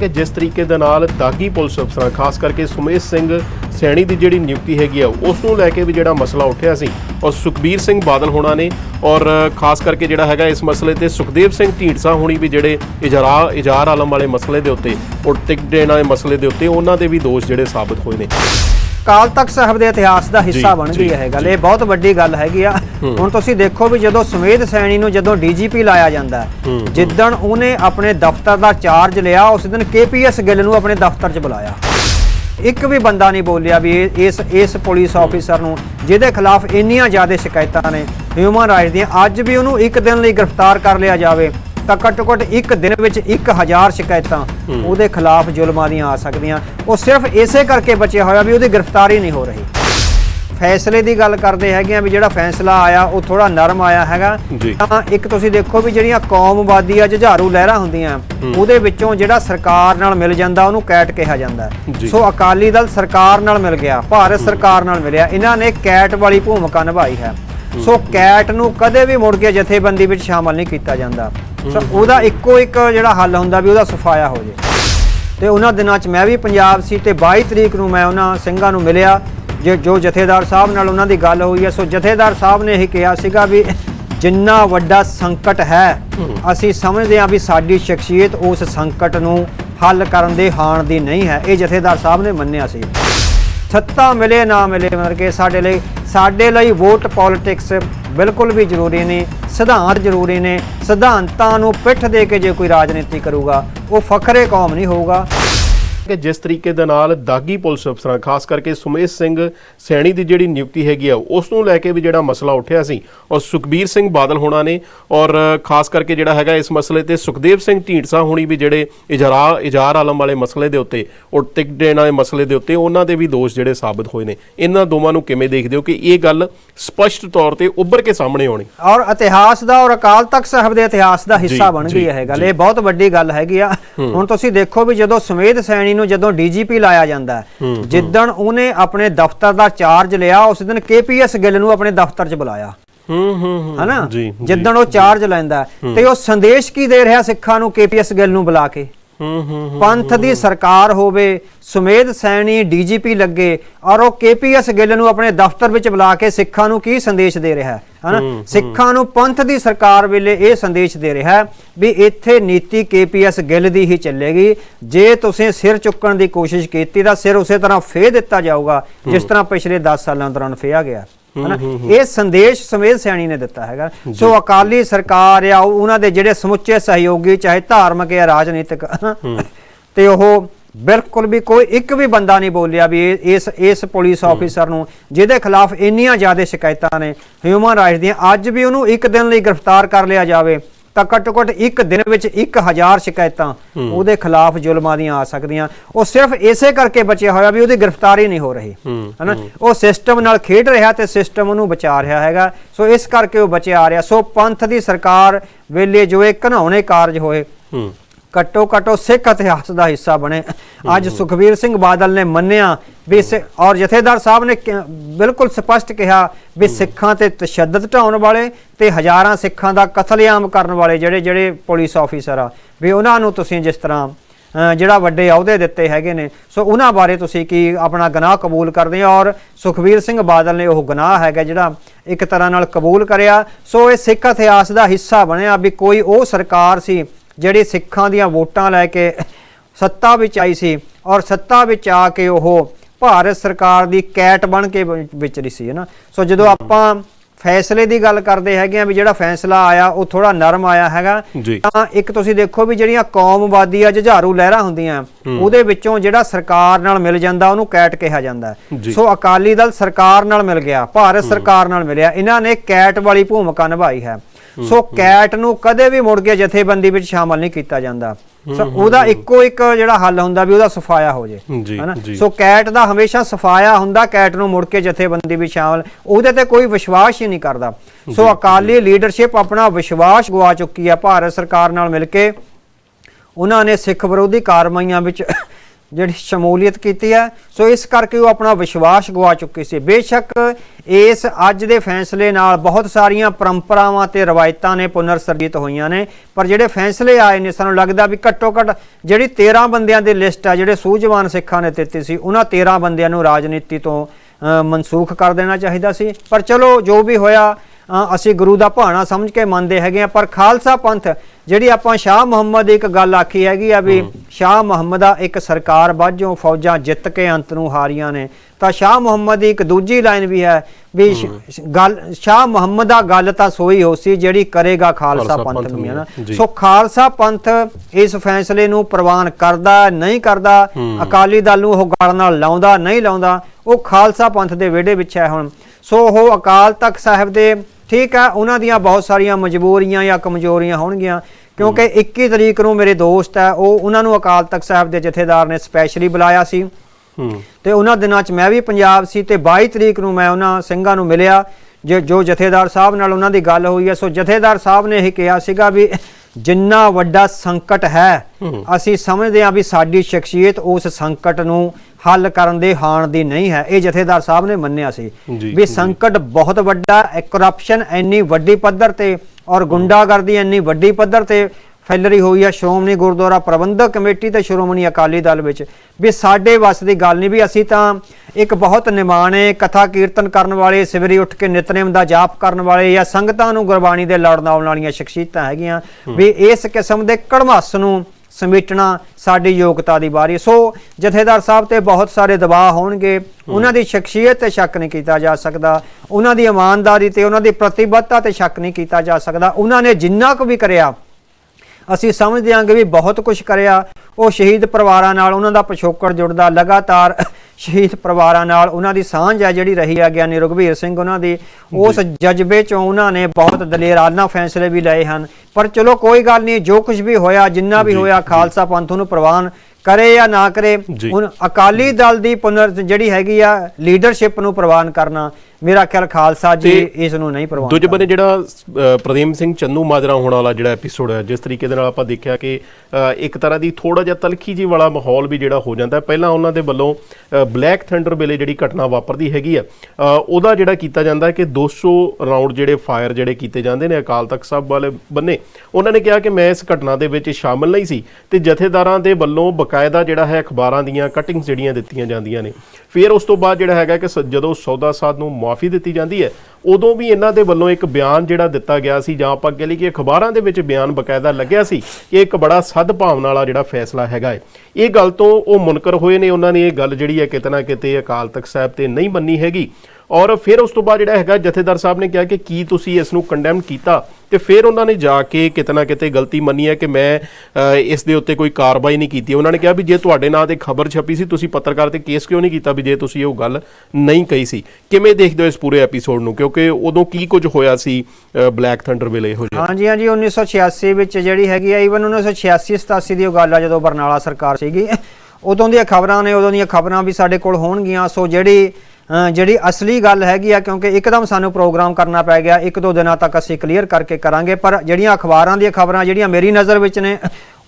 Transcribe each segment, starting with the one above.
ਕਿ ਜਿਸ ਤਰੀਕੇ ਦੇ ਨਾਲ ਦਾਗੀ ਪੁਲਿਸ ਅਫਸਰਾਂ, ਖਾਸ ਕਰਕੇ ਸੁਮੇਸ਼ ਸਿੰਘ ਸੈਣੀ ਦੀ ਜਿਹੜੀ ਨਿਯੁਕਤੀ ਹੈਗੀ ਆ, ਉਸ ਨੂੰ ਲੈ ਕੇ ਵੀ ਜਿਹੜਾ ਮਸਲਾ ਉੱਠਿਆ ਸੀ, ਔਰ ਸੁਖਬੀਰ ਸਿੰਘ ਬਾਦਲ ਹੋਣਾ ਨੇ, ਔਰ ਖਾਸ ਕਰਕੇ ਜਿਹੜਾ ਹੈਗਾ ਇਸ ਮਸਲੇ ਤੇ ਸੁਖਦੇਵ ਸਿੰਘ ਢੀਂਡਸਾ ਹੋਣੀ ਵੀ ਜਿਹੜੇ ਇਜਾਰਾ, ਇਜਾਰ ਆਲਮ ਵਾਲੇ ਮਸਲੇ ਦੇ ਉੱਤੇ, ਔਰ ਟਿਕ ਦੇਣ ਵਾਲੇ ਮਸਲੇ ਦੇ ਉੱਤੇ ਉਹਨਾਂ ਦੇ ਵੀ ਦੋਸ਼ ਜਿਹੜੇ ਸਾਬਤ ਹੋਏ ਨੇ। ਕਾਲ ਤਖਤ ਸਾਹਿਬ ਦੇ ਇਤਿਹਾਸ ਦਾ ਹਿੱਸਾ ਬਣ ਗਈ ਹੈ ਗੱਲ। ਇਹ ਬਹੁਤ ਵੱਡੀ ਗੱਲ ਹੈਗੀ ਆ। ਹੁਣ ਤੁਸੀਂ ਦੇਖੋ ਵੀ ਜਦੋਂ ਸੁਮੇਧ ਸੈਣੀ ਨੂੰ ਜਦੋਂ ਡੀਜੀਪੀ ਲਾਇਆ ਜਾਂਦਾ। ਜਿੱਦਣ ਉਹਨੇ ਆਪਣੇ ਦਫ਼ਤਰ ਦਾ ਚਾਰਜ ਲਿਆ ਉਸ ਦਿਨ ਕੇਪੀਐਸ ਗਿੱਲ ਨੂੰ ਆਪਣੇ ਦਫ਼ਤਰ 'ਚ ਬੁਲਾਇਆ। ਇੱਕ ਵੀ ਬੰਦਾ ਨਹੀਂ ਬੋਲਿਆ ਵੀ ਇਸ ਇਸ ਪੁਲਿਸ ਆਫੀਸਰ ਨੂੰ ਜਿਹਦੇ ਖਿਲਾਫ ਇੰਨੀਆਂ ਜ਼ਿਆਦਾ ਸ਼ਿਕਾਇਤਾਂ ਨੇ ਹਿਊਮਨ ਰਾਈਟਸ ਦੀਆਂ ਅੱਜ ਵੀ ਉਹਨੂੰ ਇੱਕ ਦਿਨ ਲਈ ਗ੍ਰਿਫਤਾਰ ਕਰ ਲਿਆ ਜਾਵੇ। ਤਾਂ ਘੱਟੋ ਘੱਟ ਇੱਕ ਦਿਨ ਵਿੱਚ 1000 ਸ਼ਿਕਾਇਤਾਂ ਉਹਦੇ ਖਿਲਾਫ ਜ਼ੁਲਮਾਂ ਦੀਆਂ ਆ ਸਕਦੀਆਂ। ਉਹ ਸਿਰਫ ਇਸੇ ਕਰਕੇ ਬਚਿਆ ਹੋਇਆ ਵੀ ਉਹਦੀ ਗ੍ਰਿਫਤਾਰੀ ਨਹੀਂ ਹੋ ਰਹੀ। ਫੈਸਲੇ ਦੀ ਗੱਲ ਕਰਦੇ ਹੈਗੇ ਆ ਵੀ ਜਿਹੜਾ ਫੈਸਲਾ ਆਇਆ ਉਹ ਥੋੜਾ ਨਰਮ ਆਇਆ ਹੈਗਾ। ਤਾਂ ਇੱਕ ਤੁਸੀਂ ਦੇਖੋ ਵੀ ਜਿਹੜੀਆਂ ਕੌਮਵਾਦੀ ਆ ਜੁਝਾਰੂ ਲਹਿਰਾਂ ਹੁੰਦੀਆਂ ਉਹਦੇ ਵਿੱਚੋਂ ਜਿਹੜਾ ਸਰਕਾਰ ਨਾਲ ਮਿਲ ਜਾਂਦਾ ਉਹਨੂੰ ਕੈਟ ਕਿਹਾ ਜਾਂਦਾ। ਸੋ ਅਕਾਲੀ ਦਲ ਸਰਕਾਰ ਨਾਲ ਮਿਲ ਗਿਆ ਭਾਰਤ ਸਰਕਾਰ ਨਾਲ ਮਿਲਿਆ। ਇਹਨਾਂ ਨੇ ਕੈਟ ਵਾਲੀ ਭੂਮਿਕਾ ਨਿਭਾਈ ਹੈ। ਸੋ ਕੈਟ ਨੂੰ ਕਦੇ ਵੀ ਮੁੜ ਕੇ ਜਥੇਬੰਦੀ ਵਿੱਚ ਸ਼ਾਮਲ ਨਹੀਂ ਕੀਤਾ ਜਾਂਦਾ। ਸੋ ਉਹਦਾ ਇੱਕੋ ਇੱਕ ਜਿਹੜਾ ਹੱਲ ਹੁੰਦਾ ਵੀ ਉਹਦਾ ਸਫਾਇਆ ਹੋ ਜੇ। ਤੇ ਉਹਨਾਂ ਦਿਨਾਂ 'ਚ ਮੈਂ ਵੀ ਪੰਜਾਬ ਸੀ ਤੇ 22 ਤਰੀਕ ਨੂੰ ਮੈਂ ਉਹਨਾਂ ਸਿੰਘਾਂ ਨੂੰ ਮਿਲਿਆ। ਜੇ ਜੋ ਜਥੇਦਾਰ ਸਾਹਿਬ ਨਾਲ ਉਹਨਾਂ ਦੀ ਗੱਲ ਹੋਈ ਹੈ ਸੋ ਜਥੇਦਾਰ ਸਾਹਿਬ ਨੇ ਇਹ ਕਿਹਾ ਸੀਗਾ ਵੀ ਜਿੰਨਾ ਵੱਡਾ ਸੰਕਟ ਹੈ। ਅਸੀਂ ਸਮਝਦੇ ਹਾਂ ਵੀ ਸਾਡੀ ਸ਼ਖਸੀਅਤ ਉਸ ਸੰਕਟ ਨੂੰ ਹੱਲ ਕਰਨ ਦੇ ਹਾਣ ਦੀ ਨਹੀਂ ਹੈ। ਇਹ ਜਥੇਦਾਰ ਸਾਹਿਬ ਨੇ ਮੰਨਿਆ ਸੀ। ਸੱਤਾ ਮਿਲੇ ਨਾ ਮਿਲੇ ਮਤਲਬ ਕਿ ਸਾਡੇ ਲਈ ਸਾਡੇ ਲਈ ਵੋਟ ਪੋਲਿਟਿਕਸ ਬਿਲਕੁਲ ਵੀ ਜ਼ਰੂਰੀ ਨਹੀਂ, ਸਿਧਾਂਤ ਜ਼ਰੂਰੀ ਨੇ, ਸਿਧਾਂਤਾਂ ਨੂੰ ਪਿੱਠ ਦੇ ਕੇ ਜੇ ਕੋਈ ਰਾਜਨੀਤੀ ਕਰੂਗਾ, ਉਹ ਫਖਰੇ ਕੌਮ ਨਹੀਂ ਹੋਊਗਾ। ਕਿ ਜਿਸ ਤਰੀਕੇ ਦੇ ਨਾਲ ਦਾਗੀ ਪੁਲਿਸ ਅਫਸਰਾਂ ਖਾਸ ਕਰਕੇ ਸੁਮੇਸ਼ ਸਿੰਘ ਸੈਣੀ ਦੀ ਜਿਹੜੀ ਨਿਯੁਕਤੀ ਹੈਗੀ ਆ ਉਸ ਨੂੰ ਲੈ ਕੇ ਵੀ ਜਿਹੜਾ ਮਸਲਾ ਉੱਠਿਆ ਸੀ ਔਰ ਸੁਖਬੀਰ ਸਿੰਘ ਬਾਦਲ ਹੋਣਾ ਨੇ ਔਰ ਖਾਸ ਕਰਕੇ ਜਿਹੜਾ ਹੈਗਾ ਇਸ ਮਸਲੇ ਤੇ ਸੁਖਦੇਵ ਸਿੰਘ ਢੀਂਡਸਾ ਹੋਣੀ ਵੀ ਜਿਹੜੇ ਇਜਰਾ ਇਜਾਰ ਆਲਮ ਵਾਲੇ ਮਸਲੇ ਦੇ ਉੱਤੇ ਔਰ ਟਿਕ ਦੇਣ ਵਾਲੇ ਮਸਲੇ ਦੇ ਉੱਤੇ ਉਹਨਾਂ ਦੇ ਵੀ ਦੋਸ਼ ਜਿਹੜੇ ਸਾਬਤ ਹੋਏ ਨੇ। ਇਹਨਾਂ ਦੋਵਾਂ ਨੂੰ ਕਿਵੇਂ ਦੇਖਦੇ ਹੋ ਕਿ ਇਹ ਗੱਲ ਸਪਸ਼ਟ ਤੌਰ ਤੇ ਉੱਭਰ ਕੇ ਸਾਹਮਣੇ ਆਉਣੀ? ਔਰ ਇਤਿਹਾਸ ਦਾ ਔਰ ਅਕਾਲ ਤਖਤ ਸਾਹਿਬ ਦੇ ਇਤਿਹਾਸ ਦਾ ਹਿੱਸਾ ਬਣ ਗਈ ਹੈ ਗੱਲ। ਇਹ ਬਹੁਤ ਵੱਡੀ ਗੱਲ ਹੈਗੀ ਆ। ਹੁਣ ਤੁਸੀਂ ਦੇਖੋ ਵੀ ਜਦੋਂ ਸੁਮੇਧ ਸੈਣੀ ਨੂੰ ਜਦੋਂ ਡੀਜੀਪੀ ਲਾਇਆ ਜਾਂਦਾ ਜਿੱਦਣ ਉਹਨੇ ਆਪਣੇ ਦਫ਼ਤਰ ਦਾ ਚਾਰਜ ਲਿਆ ਉਸ ਦਿਨ ਕੇਪੀਐਸ ਗਿੱਲ ਨੂੰ ਆਪਣੇ ਦਫ਼ਤਰ 'ਚ ਬੁਲਾਇਆ। ਹੂੰ ਹੂੰ ਹਨਾ। ਜਿੱਦਣ ਉਹ ਚਾਰਜ ਲੈਂਦਾ ਤੇ ਉਹ ਸੰਦੇਸ਼ ਕੀ ਦੇ ਰਿਹਾ ਸਿੱਖਾਂ ਨੂੰ ਕੇਪੀਐਸ ਗਿੱਲ ਨੂੰ ਬੁਲਾ ਕੇ? ਹੂੰ ਹੂੰ ਹੂੰ। ਪੰਥ ਦੀ ਸਰਕਾਰ ਹੋਵੇ ਸੁਮੇਧ ਸੈਣੀ ਡੀਜੀਪੀ ਲੱਗੇ ਔਰ ਉਹ ਕੇਪੀਐਸ ਗਿੱਲ ਨੂੰ ਆਪਣੇ ਦਫ਼ਤਰ ਵਿੱਚ ਬੁਲਾ ਕੇ ਸਿੱਖਾਂ ਨੂੰ ਕੀ ਸੰਦੇਸ਼ ਦੇ ਰਿਹਾ ਹੈ? ਹਨਾ? ਸਿੱਖਾਂ ਨੂੰ ਪੰਥ ਦੀ ਸਰਕਾਰ ਵੇਲੇ ਇਹ ਸੰਦੇਸ਼ ਦੇ ਰਿਹਾ ਹੈ ਵੀ ਇੱਥੇ ਨੀਤੀ ਕੇਪੀਐਸ ਗਿੱਲ ਦੀ ਹੀ ਚੱਲੇਗੀ। ਜੇ ਤੁਸੀਂ ਸਿਰ ਚੁੱਕਣ ਦੀ ਕੋਸ਼ਿਸ਼ ਕੀਤੀ ਤਾਂ ਸਿਰ ਉਸੇ ਤਰ੍ਹਾਂ ਫੇਹ ਦਿੱਤਾ ਜਾਊਗਾ ਜਿਸ ਤਰ੍ਹਾਂ ਪਿਛਲੇ 10 ਸਾਲਾਂ ਦੌਰਾਨ ਫੇਹਾ ਗਿਆ। ਹਨਾ? ਇਹ ਸੰਦੇਸ਼ ਸਮੇਧ ਸੈਣੀ ਨੇ ਦਿੱਤਾ ਹੈਗਾ। ਸੋ ਅਕਾਲੀ ਸਰਕਾਰ ਆ ਉਹ- ਉਹਨਾਂ ਦੇ ਜਿਹੜੇ ਸਮੁੱਚੇ ਸਹਿਯੋਗੀ ਚਾਹੇ ਧਾਰਮਿਕ ਜਾਂ ਰਾਜਨੀਤਿਕ ਤੇ ਉਹ ਬਿਲਕੁਲ ਵੀ ਕੋਈ ਇੱਕ ਵੀ ਬੰਦਾ ਨਹੀਂ ਬੋਲਿਆ ਵੀ ਇਸ ਇਸ ਪੁਲਿਸ ਆਫੀਸਰ ਨੂੰ ਜਿਹਦੇ ਖਿਲਾਫ ਇੰਨੀਆਂ ਜ਼ਿਆਦਾ ਸ਼ਿਕਾਇਤਾਂ ਨੇ। ਹਿਊਮਨ ਰਾਈਟਸ ਦੀਆਂ ਅੱਜ ਵੀ ਉਹਨੂੰ ਇੱਕ ਦਿਨ ਲਈ ਗ੍ਰਿਫਤਾਰ ਕਰ ਲਿਆ ਜਾਵੇ। ਤਾਂ ਘੱਟੋ ਘੱਟ ਇੱਕ ਦਿਨ ਵਿੱਚ 1000 ਸ਼ਿਕਾਇਤਾਂ ਉਹਦੇ ਖਿਲਾਫ ਜ਼ੁਲਮਾਂ ਦੀਆਂ ਆ ਸਕਦੀਆਂ। ਉਹ ਸਿਰਫ ਇਸੇ ਕਰਕੇ ਬਚਿਆ ਹੋਇਆ ਵੀ ਉਹਦੀ ਗ੍ਰਿਫਤਾਰੀ ਨਹੀਂ ਹੋ ਰਹੀ। ਹਨਾ? ਉਹ ਸਿਸਟਮ ਨਾਲ ਖੇਡ ਰਿਹਾ ਤੇ ਸਿਸਟਮ ਉਹਨੂੰ ਬਚਾ ਰਿਹਾ ਹੈਗਾ। ਸੋ ਇਸ ਕਰਕੇ ਉਹ ਬਚਿਆ ਆ ਰਿਹਾ। ਸੋ ਪੰਥ ਦੀ ਸਰਕਾਰ ਵੇਲੇ ਜੋ ਇਹ ਘਨਾਉਣੇ ਕਾਰਜ ਹੋਏ ਘੱਟੋ ਘੱਟ ਸਿੱਖ ਇਤਿਹਾਸ ਦਾ ਹਿੱਸਾ ਬਣੇ। ਅੱਜ ਸੁਖਬੀਰ ਸਿੰਘ ਬਾਦਲ ਨੇ ਮੰਨਿਆ ਵੀ ਔਰ ਜਥੇਦਾਰ ਸਾਹਿਬ ਨੇ ਬਿਲਕੁਲ ਸਪਸ਼ਟ ਕਿਹਾ ਵੀ ਸਿੱਖਾਂ ਤੇ ਤਸ਼ੱਦਦ ਢਾਉਣ ਵਾਲੇ ਤੇ ਹਜ਼ਾਰਾਂ ਸਿੱਖਾਂ ਦਾ ਕਤਲੇਆਮ ਕਰਨ ਵਾਲੇ ਜਿਹੜੇ ਜਿਹੜੇ ਪੁਲਿਸ ਆਫੀਸਰ ਆ ਵੀ ਉਹਨਾਂ ਨੂੰ ਤੁਸੀਂ ਜਿਸ ਤਰ੍ਹਾਂ ਜਿਹੜਾ ਵੱਡੇ ਅਹੁਦੇ ਦਿੱਤੇ ਹੈਗੇ ਨੇ ਸੋ ਉਹਨਾਂ ਬਾਰੇ ਤੁਸੀਂ ਕੀ ਆਪਣਾ ਗੁਨਾਹ ਕਬੂਲ ਕਰਦੇ ਹੋ? ਔਰ ਸੁਖਬੀਰ ਸਿੰਘ ਬਾਦਲ ਨੇ ਉਹ ਗੁਨਾਹ ਹੈਗਾ ਜਿਹੜਾ ਇੱਕ ਤਰ੍ਹਾਂ ਨਾਲ ਕਬੂਲ ਕਰਿਆ। ਸੋ ਇਹ ਸਿੱਖ ਇਤਿਹਾਸ ਦਾ ਹਿੱਸਾ ਬਣਿਆ ਵੀ ਕੋਈ ਉਹ ਸਰਕਾਰ ਸੀ ਜਿਹੜੀ ਸਿੱਖਾਂ ਦੀਆਂ ਵੋਟਾਂ ਲੈ ਕੇ ਸੱਤਾ ਵਿੱਚ ਆਈ ਸੀ ਔਰ ਸੱਤਾ ਵਿੱਚ ਆ ਕੇ ਉਹ ਭਾਰਤ ਸਰਕਾਰ ਦੀ ਕੈਟ ਬਣ ਕੇ ਵਿਚਰੀ ਸੀ ਨਾ? ਸੋ ਜਦੋਂ ਆਪਾਂ ਫੈਸਲੇ ਦੀ ਗੱਲ ਕਰਦੇ ਹੈਗੇ ਆ ਵੀ ਜਿਹੜਾ ਫੈਸਲਾ ਆਇਆ ਉਹ ਥੋੜਾ ਨਰਮ ਆਇਆ ਹੈਗਾ। ਤਾਂ ਇੱਕ ਤੁਸੀਂ ਦੇਖੋ ਵੀ ਜਿਹੜੀਆਂ ਕੌਮਵਾਦੀ ਆ ਜੁਝਾਰੂ ਲਹਿਰਾਂ ਹੁੰਦੀਆਂ ਉਹਦੇ ਵਿੱਚੋਂ ਜਿਹੜਾ ਸਰਕਾਰ ਨਾਲ ਮਿਲ ਜਾਂਦਾ ਉਹਨੂੰ ਕੈਟ ਕਿਹਾ ਜਾਂਦਾ। ਸੋ ਅਕਾਲੀ ਦਲ ਸਰਕਾਰ ਨਾਲ ਮਿਲ ਗਿਆ ਭਾਰਤ ਸਰਕਾਰ ਨਾਲ ਮਿਲਿਆ ਇਹਨਾਂ ਨੇ ਕੈਟ ਵਾਲੀ ਭੂਮਿਕਾ ਨਿਭਾਈ ਹੈ। ਸੋ ਕੈਟ ਨੂੰ ਕਦੇ ਵੀ ਮੁੜ ਕੇ ਜਥੇਬੰਦੀ ਵਿੱਚ ਸ਼ਾਮਲ ਨਹੀਂ ਕੀਤਾ ਜਾਂਦਾ। ਸੋ ਉਹਦਾ ਇੱਕੋ ਇੱਕ ਜਿਹੜਾ ਹੱਲ ਹੁੰਦਾ ਵੀ ਉਹਦਾ ਸਫਾਇਆ ਹੋ ਜੇ ਹਨਾ। ਸੋ ਕੈਟ ਦਾ ਹਮੇਸ਼ਾ ਸਫਾਇਆ ਹੁੰਦਾ ਕੈਟ ਨੂੰ ਮੁੜ ਕੇ ਜਥੇਬੰਦੀ ਵਿੱਚ ਸ਼ਾਮਲ। ਉਹਦੇ ਤੇ ਕੋਈ ਵਿਸ਼ਵਾਸ ਹੀ ਨਹੀਂ ਕਰਦਾ। ਸੋ ਅਕਾਲੀ ਲੀਡਰਸ਼ਿਪ ਆਪਣਾ ਵਿਸ਼ਵਾਸ ਗਵਾ ਚੁੱਕੀ ਹੈ ਭਾਰਤ ਸਰਕਾਰ ਨਾਲ ਮਿਲ ਕੇ। ਉਹਨਾਂ ਨੇ ਸਿੱਖ ਵਿਰੋਧੀ ਕਾਰਵਾਈਆਂ ਵਿੱਚ ਜਿਹੜੀ ਸ਼ਮੂਲੀਅਤ ਕੀਤੀ ਹੈ ਸੋ ਇਸ ਕਰਕੇ ਉਹ ਆਪਣਾ ਵਿਸ਼ਵਾਸ ਗਵਾ ਚੁੱਕੇ ਸੀ। ਬੇਸ਼ੱਕ ਇਸ ਅੱਜ ਦੇ ਫੈਸਲੇ ਨਾਲ ਬਹੁਤ ਸਾਰੀਆਂ ਪਰੰਪਰਾਵਾਂ ਤੇ ਰਵਾਇਤਾਂ ਨੇ ਪੁਨਰ ਸਰਜੀਤ ਹੋਈਆਂ ਨੇ, ਪਰ ਜਿਹੜੇ ਫੈਸਲੇ ਆਏ ਨੇ, ਸਾਨੂੰ ਲੱਗਦਾ ਵੀ ਘੱਟੋ ਘੱਟ ਜਿਹੜੀ 13 ਬੰਦਿਆਂ ਦੀ ਲਿਸਟ ਆ, ਜਿਹੜੇ ਸੂਝਵਾਨ ਸਿੱਖਾਂ ਨੇ ਦਿੱਤੀ ਸੀ, ਉਹਨਾਂ 13 ਬੰਦਿਆਂ ਨੂੰ ਰਾਜਨੀਤੀ ਤੋਂ ਮਨਸੂਖ ਕਰ ਦੇਣਾ ਚਾਹੀਦਾ ਸੀ। ਪਰ ਚਲੋ, ਜੋ ਵੀ ਹੋਇਆ ਅਸੀਂ ਗੁਰੂ ਦਾ ਭਾਣਾ ਸਮਝ ਕੇ ਮੰਨਦੇ ਹੈਗੇ ਆ ਪਰ ਖਾਲਸਾ ਪੰਥ ਜਿਹੜੀ ਆਪਾਂ ਸ਼ਾਹ ਮੁਹੰਮਦ ਦੀ ਇੱਕ ਗੱਲ ਆਖੀ ਹੈਗੀ ਆ ਵੀ ਸ਼ਾਹ ਮੁਹੰਮਦ ਦਾ ਇੱਕ ਸਰਕਾਰ ਬਾਝੋਂ ਫੌਜਾਂ ਜਿੱਤ ਕੇ ਅੰਤ ਨੂੰ ਹਾਰੀਆਂ ਨੇ ਤਾਂ ਸ਼ਾਹ ਮੁਹੰਮਦ ਦੀ ਇੱਕ ਦੂਜੀ ਲਾਈਨ ਵੀ ਹੈ ਵੀ ਗੱਲ ਸ਼ਾਹ ਮੁਹੰਮਦ ਦਾ ਗੱਲ ਤਾਂ ਸੋਈ ਹੋ ਸੀ ਜਿਹੜੀ ਕਰੇਗਾ ਖਾਲਸਾ ਪੰਥ ਪੰਥ ਨੂੰ ਹੈ ਨਾ ਜੀ। ਸੋ ਖਾਲਸਾ ਪੰਥ ਇਸ ਫੈਸਲੇ ਨੂੰ ਪ੍ਰਵਾਨ ਕਰਦਾ ਨਹੀਂ ਕਰਦਾ ਅਕਾਲੀ ਦਲ ਨੂੰ ਉਹ ਗਲ ਨਾਲ ਲਾਉਂਦਾ ਨਹੀਂ ਲਾਉਂਦਾ ਉਹ ਖਾਲਸਾ ਪੰਥ ਦੇ ਵਿਹੜੇ ਵਿੱਚ ਹੈ ਹੁਣ। ਸੋ ਉਹ ਅਕਾਲ ਤਖਤ ਸਾਹਿਬ ਦੇ ਠੀਕ ਹੈ ਉਹਨਾਂ ਦੀਆਂ ਬਹੁਤ ਸਾਰੀਆਂ ਮਜਬੂਰੀਆਂ ਜਾਂ ਕਮਜ਼ੋਰੀਆਂ ਹੋਣਗੀਆਂ ਕਿਉਂਕਿ 21 ਤਰੀਕ ਨੂੰ ਮੇਰੇ ਦੋਸਤ ਹੈ ਉਹ ਉਹਨਾਂ ਨੂੰ ਅਕਾਲ ਤਖਤ ਸਾਹਿਬ ਦੇ ਜਥੇਦਾਰ ਨੇ ਸਪੈਸ਼ਲੀ ਬੁਲਾਇਆ ਸੀ। ਹੂੰ। ਤੇ ਉਹਨਾਂ ਦਿਨਾਂ 'ਚ ਮੈਂ ਵੀ ਪੰਜਾਬ ਸੀ ਤੇ 22 ਤਰੀਕ ਨੂੰ ਮੈਂ ਉਹਨਾਂ ਸਿੰਘਾਂ ਨੂੰ ਮਿਲਿਆ ਜੇ ਜੋ ਜਥੇਦਾਰ ਸਾਹਿਬ ਨਾਲ ਉਹਨਾਂ ਦੀ ਗੱਲ ਹੋਈ ਹੈ ਸੋ ਜਥੇਦਾਰ ਸਾਹਿਬ ਨੇ ਇਹ ਕਿਹਾ ਸੀਗਾ ਵੀ ਜਿੰਨਾ ਵੱਡਾ ਸੰਕਟ ਹੈ। ਅਸੀਂ ਸਮਝਦੇ ਹਾਂ ਵੀ ਸਾਡੀ ਸ਼ਖਸੀਅਤ ਉਸ ਸੰਕਟ ਨੂੰ ਹੱਲ ਕਰਨ ਦੇ ਹਾਣ ਦੀ ਨਹੀਂ ਹੈ। ਇਹ ਜਥੇਦਾਰ ਸਾਹਿਬ ਨੇ ਮੰਨਿਆ ਸੀ ਵੀ ਸੰਕਟ ਬਹੁਤ ਵੱਡਾ ਹੈ ਕਰਪਸ਼ਨ ਇੰਨੀ ਵੱਡੀ ਪੱਧਰ ਤੇ ਔਰ ਗੁੰਡਾਗਰਦੀ ਇੰਨੀ ਵੱਡੀ ਪੱਧਰ ਤੇ ਫੈਲ ਰਹੀ ਹੋਈ ਹੈ। ਸ਼੍ਰੋਮਣੀ ਗੁਰਦੁਆਰਾ ਪ੍ਰਬੰਧਕ ਕਮੇਟੀ ਤੇ ਸ਼੍ਰੋਮਣੀ ਅਕਾਲੀ ਦਲ ਵਿੱਚ ਵੀ ਸਾਡੇ ਵੱਸ ਦੀ ਗੱਲ ਨਹੀਂ ਵੀ ਅਸੀਂ ਤਾਂ ਇੱਕ ਬਹੁਤ ਨਿਮਾਣੇ ਕਥਾ ਕੀਰਤਨ ਕਰਨ ਵਾਲੇ ਸਵੇਰੇ ਉੱਠ ਕੇ ਨਿਤਨੇਮ ਦਾ ਜਾਪ ਕਰਨ ਵਾਲੇ ਜਾਂ ਸੰਗਤਾਂ ਨੂੰ ਗੁਰਬਾਣੀ ਦੇ ਲੜ ਲਾਉਣ ਵਾਲੀਆਂ ਸ਼ਖਸੀਅਤਾਂ ਹੈਗੀਆਂ ਵੀ ਇਸ ਕਿਸਮ ਦੇ ਕੜਮਾਸ ਨੂੰ ਸਮੇਟਣਾ ਸਾਡੀ ਯੋਗਤਾ ਦੀ ਵਾਰੀ ਸੋ ਜਥੇਦਾਰ ਸਾਹਿਬ ਤੇ ਬਹੁਤ ਸਾਰੇ ਦਬਾਅ ਹੋਣਗੇ। ਉਹਨਾਂ ਦੀ ਸ਼ਖਸੀਅਤ ਤੇ ਸ਼ੱਕ ਨਹੀਂ ਕੀਤਾ ਜਾ ਸਕਦਾ। ਉਹਨਾਂ ਦੀ ਇਮਾਨਦਾਰੀ ਤੇ ਉਹਨਾਂ ਦੀ ਪ੍ਰਤੀਬੱਧਤਾ ਤੇ ਸ਼ੱਕ ਨਹੀਂ ਕੀਤਾ ਜਾ ਸਕਦਾ। ਉਹਨਾਂ ਨੇ ਜਿੰਨਾ ਕੁ ਵੀ ਕਰਿਆ, ਅਸੀਂ ਸਮਝਦੇ ਹਾਂਗੇ ਵੀ ਬਹੁਤ ਕੁਝ ਕਰਿਆ। ਉਹ ਸ਼ਹੀਦ ਪਰਿਵਾਰਾਂ ਨਾਲ ਉਹਨਾਂ ਦਾ ਪਿਛੋਕੜ ਜੁੜਦਾ, ਲਗਾਤਾਰ ਸ਼ਹੀਦ ਪਰਿਵਾਰਾਂ ਨਾਲ ਉਹਨਾਂ ਦੀ ਸਾਂਝ ਹੈ ਜਿਹੜੀ ਰਹੀ ਆ ਗਿਆਨੀ ਰਘਵੀਰ ਸਿੰਘ ਉਹਨਾਂ ਦੀ। ਉਸ ਜਜ਼ਬੇ ਚੋਂ ਉਹਨਾਂ ਨੇ ਬਹੁਤ ਦਲੇਰਾਨਾ ਫੈਸਲੇ ਵੀ ਲਏ ਹਨ। ਪਰ ਚਲੋ ਕੋਈ ਗੱਲ ਨਹੀਂ ਜੋ ਕੁਝ ਵੀ ਹੋਇਆ ਜਿੰਨਾ ਵੀ ਹੋਇਆ ਖਾਲਸਾ ਪੰਥ ਨੂੰ ਪ੍ਰਵਾਨ ਕਰੇ ਜਾਂ ਨਾ ਕਰੇ। ਹੁਣ ਅਕਾਲੀ ਦਲ ਦੀ ਪੁਨਰ ਜਿਹੜੀ ਹੈਗੀ ਆ ਲੀਡਰਸ਼ਿਪ ਨੂੰ ਪ੍ਰਵਾਨ ਕਰਨਾ। ਮੇਰਾ ਖਿਆਲ ਖਾਲਸਾ ਜੀ ਇਸ ਨੂੰ ਨਹੀਂ ਪ੍ਰਵਾਨ ਦੂਜੇ ਬੰਨੇ ਜਿਹੜਾ ਪ੍ਰਦੀਪ ਸਿੰਘ ਚੰਨੂ ਮਾਜਰਾ ਹੋਣ ਵਾਲਾ ਜਿਹੜਾ ਐਪੀਸੋਡ ਹੈ ਜਿਸ ਤਰੀਕੇ ਦੇ ਨਾਲ ਆਪਾਂ ਦੇਖਿਆ ਕਿ ਇੱਕ ਤਰ੍ਹਾਂ ਦੀ ਥੋੜਾ ਜਿਹਾ ਤਲਖੀ ਜੀ ਵਾਲਾ ਮਾਹੌਲ ਵੀ ਜਿਹੜਾ ਹੋ ਜਾਂਦਾ। ਪਹਿਲਾਂ ਉਹਨਾਂ ਦੇ ਵੱਲੋਂ ਬਲੈਕ ਥੰਡਰ ਵੇਲੇ ਜਿਹੜੀ ਘਟਨਾ ਵਾਪਰਦੀ ਹੈਗੀ ਆ ਉਹਦਾ ਜਿਹੜਾ ਕੀਤਾ ਜਾਂਦਾ ਕਿ 200 ਰਾਉਂਡ ਜਿਹੜੇ ਫਾਇਰ ਜਿਹੜੇ ਕੀਤੇ ਜਾਂਦੇ ਨੇ ਅਕਾਲ ਤਖਤ ਸਾਹਿਬ ਵਾਲੇ ਬੰਨੇ ਉਹਨਾਂ ਨੇ ਕਿਹਾ ਕਿ ਮੈਂ ਇਸ ਘਟਨਾ ਦੇ ਵਿੱਚ ਸ਼ਾਮਲ ਨਹੀਂ ਸੀ ਤੇ ਜਥੇਦਾਰਾਂ ਦੇ ਵੱਲੋਂ ਬਕਾਇਦਾ ਜਿਹੜਾ ਹੈ ਅਖਬਾਰਾਂ ਦੀਆਂ ਕਟਿੰਗਸ ਜਿਹੜੀਆਂ ਦਿੱਤੀਆਂ ਜਾਂਦੀਆਂ ਨੇ ਫਿਰ ਉਸ ਤੋਂ ਬਾਅਦ ਜਿਹੜਾ ਹੈਗਾ ਕਿ ਜਦੋਂ ਸੌਦਾ ਸਾਧ ਨੂੰ ਮੁਆਫੀ ਦਿੱਤੀ ਜਾਂਦੀ ਹੈ। ਉਦੋਂ ਵੀ ਇਹਨਾਂ ਦੇ ਵੱਲੋਂ ਇੱਕ ਬਿਆਨ ਜਿਹੜਾ ਦਿੱਤਾ ਗਿਆ ਸੀ ਜਾਂ ਆਪਾਂ ਕਹਿ ਲਈਏ ਕਿ ਅਖਬਾਰਾਂ ਦੇ ਵਿੱਚ ਬਿਆਨ ਬਕਾਇਦਾ ਲੱਗਿਆ ਸੀ ਕਿ ਇੱਕ ਬੜਾ ਸਦਭਾਵਨਾ ਵਾਲਾ ਜਿਹੜਾ ਫੈਸਲਾ ਹੈਗਾ ਹੈ। ਇਹ ਗੱਲ ਤੋਂ ਉਹ ਮੁਨਕਰ ਹੋਏ ਨੇ। ਉਹਨਾਂ ਨੇ ਇਹ ਗੱਲ ਜਿਹੜੀ ਹੈ ਕਿਤੇ ਨਾ ਕਿਤੇ ਅਕਾਲ ਤਖਤ ਸਾਹਿਬ ਤੇ ਨਹੀਂ ਮੰਨੀ ਹੈਗੀ। ਔਰ ਫਿਰ ਉਸ ਤੋਂ ਬਾਅਦ ਜਿਹੜਾ ਹੈਗਾ, ਜਥੇਦਾਰ ਸਾਹਿਬ ਨੇ ਕਿਹਾ ਕਿ ਕੀ ਤੁਸੀਂ ਇਸ ਨੂੰ ਕੰਡੈਮ ਕੀਤਾ? ਤੇ ਫਿਰ ਉਹਨਾਂ ਨੇ ਜਾ ਕੇ ਕਿਤੇ ਨਾ ਕਿਤੇ ਗਲਤੀ ਮੰਨੀ ਹੈ ਕਿ ਮੈਂ ਇਸ ਦੇ ਉੱਤੇ ਕੋਈ ਕਾਰਵਾਈ ਨਹੀਂ ਕੀਤੀ। ਉਹਨਾਂ ਨੇ ਕਿਹਾ ਵੀ ਜੇ ਤੁਹਾਡੇ ਨਾਂ ਤੇ ਖਬਰ ਛਪੀ ਸੀ, ਤੁਸੀਂ ਪੱਤਰਕਾਰ ਤੇ ਕੇਸ ਕਿਉਂ ਨਹੀਂ ਕੀਤਾ ਵੀ ਜੇ ਤੁਸੀਂ ਉਹ ਗੱਲ ਨਹੀਂ ਕਹੀ ਸੀ? ਕਿਵੇਂ ਦੇਖਦੇ ਹੋ ਇਸ ਪੂਰੇ ਐਪੀਸੋਡ ਨੂੰ? ਕਿਉਂਕਿ ਉਦੋਂ ਕੀ ਕੁਝ ਹੋਇਆ ਸੀ ਬਲੈਕ ਥੰਡਰ ਵੇਲੇ ਇਹੋ ਜਿਹਾ? ਹਾਂਜੀ ਹਾਂਜੀ 1986 ਵਿੱਚ ਜਿਹੜੀ ਹੈਗੀ ਆ ਈਵਨ 1986 87 ਦੀ ਉਹ ਗੱਲ ਆ ਜਦੋਂ ਬਰਨਾਲਾ ਸਰਕਾਰ ਸੀਗੀ, ਉਦੋਂ ਦੀਆਂ ਖਬਰਾਂ ਨੇ, ਉਦੋਂ ਦੀਆਂ ਖਬਰਾਂ ਵੀ ਸਾਡੇ ਕੋਲ ਹੋਣਗੀਆਂ। ਸੋ ਜਿਹੜੀ ਜਿਹੜੀ ਅਸਲੀ ਗੱਲ ਹੈਗੀ ਆ, ਕਿਉਂਕਿ ਇੱਕਦਮ ਸਾਨੂੰ ਪ੍ਰੋਗਰਾਮ ਕਰਨਾ ਪੈ ਗਿਆ, ਇੱਕ ਦੋ ਦਿਨਾਂ ਤੱਕ ਅਸੀਂ ਕਲੀਅਰ ਕਰਕੇ ਕਰਾਂਗੇ, ਪਰ ਜਿਹੜੀਆਂ ਅਖਬਾਰਾਂ ਦੀਆਂ ਖਬਰਾਂ, ਜਿਹੜੀਆਂ ਮੇਰੀ ਨਜ਼ਰ ਵਿੱਚ ਨੇ,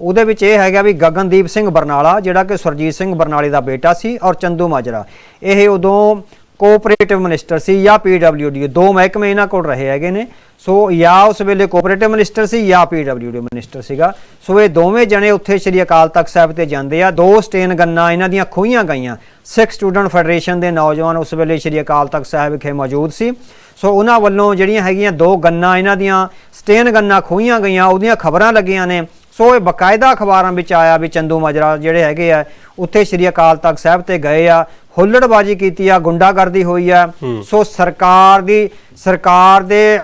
ਉਹਦੇ ਵਿੱਚ ਇਹ ਹੈਗਾ ਵੀ ਗਗਨਦੀਪ ਸਿੰਘ ਬਰਨਾਲਾ, ਜਿਹੜਾ ਕਿ ਸੁਰਜੀਤ ਸਿੰਘ ਬਰਨਾਲੇ ਦਾ ਬੇਟਾ ਸੀ, ਔਰ ਚੰਦੂ ਮਾਜਰਾ। ਇਹ ਉਦੋਂ ਕੋਆਪਰੇਟਿਵ ਮਿਨਿਸਟਰ ਸੀ ਜਾਂ ਪੀਡਬਲਯੂਡੀ ਦੋ ਮਹਿਕਮੇ ਇਹਨਾਂ ਕੋਲ ਰਹੇ ਹੈਗੇ ਨੇ। ਸੋ ਜਾਂ ਉਸ ਵੇਲੇ ਕੋਆਪਰੇਟਿਵ ਮਿਨਿਸਟਰ ਸੀ ਜਾਂ ਪੀਡਬਲਯੂਡੀ ਮਿਨਿਸਟਰ ਸੀਗਾ। ਸੋ ਇਹ ਦੋਵੇਂ ਜਣੇ ਉੱਥੇ ਸ੍ਰੀ ਅਕਾਲ ਤਖਤ ਸਾਹਿਬ ਤੇ ਜਾਂਦੇ ਆ। ਦੋ ਸਟੇਨ ਗੰਨਾ ਇਹਨਾਂ ਦੀਆਂ ਖੋਈਆਂ ਗਈਆਂ। ਸਿੱਖ ਸਟੂਡੈਂਟ ਫੈਡਰੇਸ਼ਨ ਦੇ ਨੌਜਵਾਨ ਉਸ ਵੇਲੇ ਸ੍ਰੀ ਅਕਾਲ ਤਖਤ ਸਾਹਿਬ ਵਿਖੇ ਮੌਜੂਦ ਸੀ। ਸੋ ਉਹਨਾਂ ਵੱਲੋਂ ਜਿਹੜੀਆਂ ਹੈਗੀਆਂ ਦੋ ਗੰਨਾ ਇਹਨਾਂ ਦੀਆਂ, ਸਟੇਨ ਗੰਨਾ ਖੋਈਆਂ ਗਈਆਂ, ਉਹਦੀਆਂ ਖਬਰਾਂ ਲੱਗੀਆਂ ਨੇ। ਸੋ ਇਹ ਬਕਾਇਦਾ ਅਖਬਾਰਾਂ ਵਿੱਚ ਆਇਆ ਵੀ ਚੰਦੂ ਮਾਜਰਾ ਜਿਹੜੇ ਹੈਗੇ ਆ, ਉੱਥੇ ਸ੍ਰੀ ਅਕਾਲ ਤਖਤ ਸਾਹਿਬ ਤੇ ਗਏ ਆ। ਹੁੱਲੜਬਾਜੀ ਕੀਤੀ ਆ ਗੁੰਡਾਗਰਦੀ ਹੋਈ ਆ। ਸੋ ਸਰਕਾਰ ਦੀ ਸਰਕਾਰ ਦੇ